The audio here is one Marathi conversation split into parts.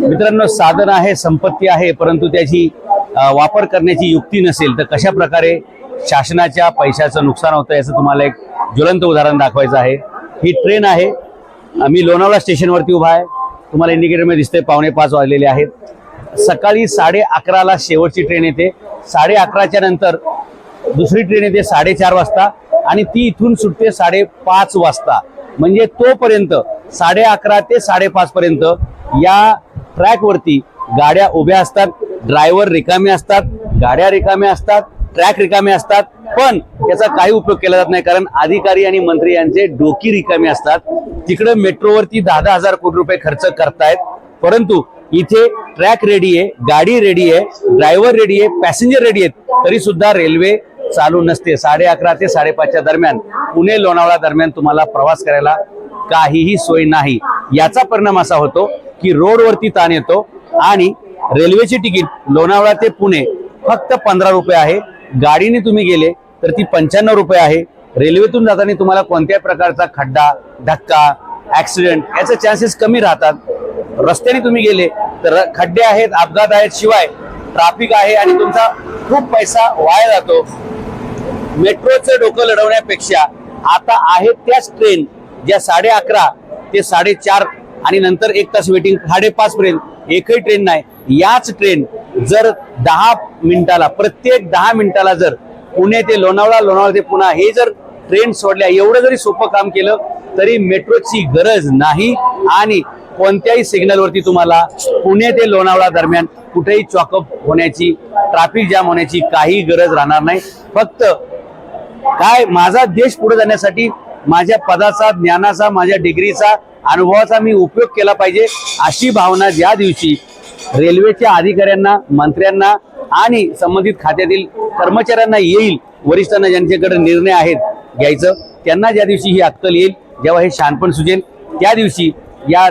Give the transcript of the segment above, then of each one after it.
मित्रांनो साधन आहे संपत्ती आहे परंतु त्याची वापर करण्याची युक्ती नसेल तर कशा प्रकारे शासनाच्या पैशाचं नुकसान होतं याचं तुम्हाला एक ज्वलंत उदाहरण दाखवायचं आहे. ही ट्रेन आहे. मी लोणावळा स्टेशनवरती उभा आहे. तुम्हाला इंडिकेटरमध्ये दिसतंय पावणे पाच वाजलेले आहेत. सकाळी साडे अकराला शेवटची ट्रेन येते. साडे अकराच्या नंतर दुसरी ट्रेन येते साडेचार वाजता आणि ती इथून सुटते साडेपाच वाजता. म्हणजे तोपर्यंत साडे अकरा ते साडेपाच पर्यंत या ट्रॅकवरती गाड्या उभ्या असतात ड्रायव्हर रिकामे असतात गाड्या रिकाम्या असतात ट्रॅक रिकामे असतात पण त्याचा काही उपयोग केला जात नाही कारण अधिकारी आणि मंत्री यांचे डोकी रिकामे असतात. तिकडे मेट्रोवरती दहा दहा हजार कोटी रुपये खर्च करतायत. परंतु इथे ट्रॅक रेडी आहे गाडी रेडी आहे ड्रायव्हर रेडी आहे पॅसेंजर रेडी आहेत तरी सुद्धा रेल्वे चालू नसते. साडे अकरा ते साडेपाचच्या दरम्यान पुणे लोणावळा दरम्यान तुम्हाला प्रवास करायला काहीही सोय नाही. याचा परिणाम असा होतो की रोडवरती ताण येतो आणि रेल्वेची तिकीट लोणावळा ते पुणे फक्त पंधरा रुपये आहे. गाडीने तुम्ही गेले तर ती पंच्याण्णव रुपये आहे. रेल्वेतून जाताना तुम्हाला कोणत्याही प्रकारचा खड्डा धक्का ऍक्सिडेंट याचे चान्सेस कमी राहतात. रस्त्याने तुम्ही गेले तर खड्डे आहेत अपघात आहेत शिवाय ट्राफिक आहे आणि तुमचा खूप पैसा वाया जातो. मेट्रोचं डोकं लढवण्यापेक्षा आता आहेत त्याच ट्रेन ज्या साडे अकरा ते साडेचार आणि नंतर एक तास वेटिंग साडेपाच पर्यंत. एकही ट्रेन नाही. याच ट्रेन जर दहा मिनिटाला प्रत्येक दहा मिनिटाला जर पुणे ते लोणावळा लोणावळा ते पुन्हा हे जर ट्रेन सोडल्या एवढं जरी सोपं काम केलं तरी मेट्रोची गरज नाही. आणि कोणत्याही सिग्नलवरती तुम्हाला पुणे ते लोणावळा दरम्यान कुठेही चॉकअप होण्याची ट्रॅफिक जाम होण्याची काही गरज राहणार नाही. फक्त काय माझा देश पुढे जाण्यासाठी माझ्या पदाचा ज्ञानाचा माझ्या डिग्रीचा अनुभवाचा मी उपयोग केला पाहिजे अशी भावना ज्या दिवशी रेल्वेच्या अधिकाऱ्यांना मंत्र्यांना आणि संबंधित खात्यातील कर्मचाऱ्यांना येईल वरिष्ठांना ज्यांच्याकडे निर्णय आहेत घ्यायचं त्यांना ज्या दिवशी ही अक्कल येईल जेव्हा हे शानपण सुचेल त्या दिवशी या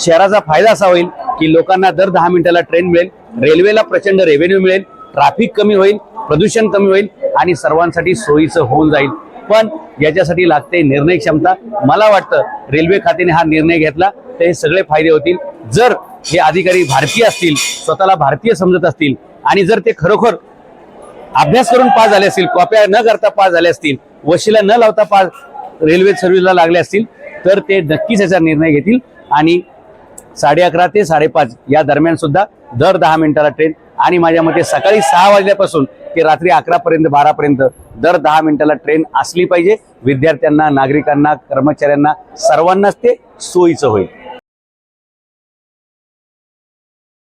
शहराचा फायदा असा होईल की लोकांना दर दहा मिनिटाला ट्रेन मिळेल रेल्वेला प्रचंड रेव्हेन्यू मिळेल ट्रॅफिक कमी होईल प्रदूषण कमी होईल आणि सर्वांसाठी सोयीचं होऊन जाईल. पण याच्यासाठी लागते निर्णय क्षमता. मला वाटतं रेल्वे खात्याने हा निर्णय घेतला तर हे सगळे फायदे होतील. जर हे अधिकारी भारतीय असतील स्वतःला भारतीय समजत असतील आणि जर ते खरोखर अभ्यास करून पास झाले असतील कॉप्या न करता पास झाले असतील वशिला न लावता पास रेल्वे सर्व्हिसला लागले असतील तर ते नक्कीच याचा निर्णय घेतील. आणि साडे अकरा ते साडेपाच या दरम्यान सुद्धा दर दहा मिनिटाला ट्रेन आणि माझ्या मते सकाळी सहा वाजल्यापासून ते रात्री अकरापर्यंत बारापर्यंत दर दहा मिनिटाला ट्रेन असली पाहिजे. विद्यार्थ्यांना नागरिकांना कर्मचाऱ्यांना सर्वांनाच ते सोयीचं होईल.